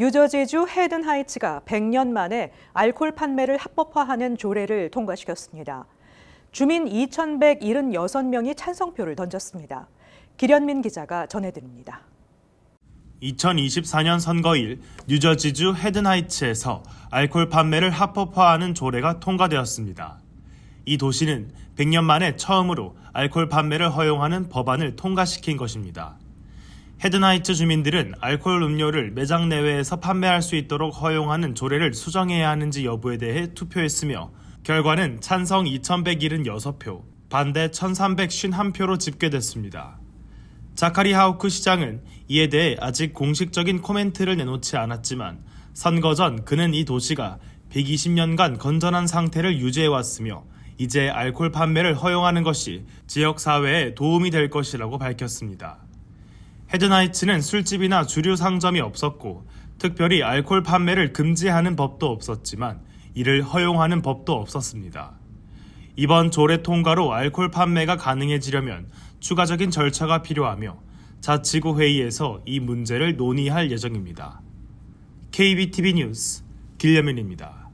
뉴저지주 헤든 하이츠가 100년 만에 알코올 판매를 합법화하는 조례를 통과시켰습니다. 주민 2,176명이 찬성표를 던졌습니다. 기련민 기자가 전해드립니다. 2024년 선거일 뉴저지주 헤든하이츠에서 알코올 판매를 합법화하는 조례가 통과되었습니다. 이 도시는 100년 만에 처음으로 알코올 판매를 허용하는 법안을 통과시킨 것입니다. 헤든하이츠 주민들은 알코올 음료를 매장 내외에서 판매할 수 있도록 허용하는 조례를 수정해야 하는지 여부에 대해 투표했으며 결과는 찬성 2,176표, 반대 1,351표로 집계됐습니다. 자카리 하우크 시장은 이에 대해 아직 공식적인 코멘트를 내놓지 않았지만 선거 전 그는 이 도시가 120년간 건전한 상태를 유지해왔으며 이제 알코올 판매를 허용하는 것이 지역 사회에 도움이 될 것이라고 밝혔습니다. 헤드나이츠는 술집이나 주류 상점이 없었고 특별히 알코올 판매를 금지하는 법도 없었지만 이를 허용하는 법도 없었습니다. 이번 조례 통과로 알코올 판매가 가능해지려면 추가적인 절차가 필요하며 자치구 회의에서 이 문제를 논의할 예정입니다. KBTV 뉴스 길려면입니다.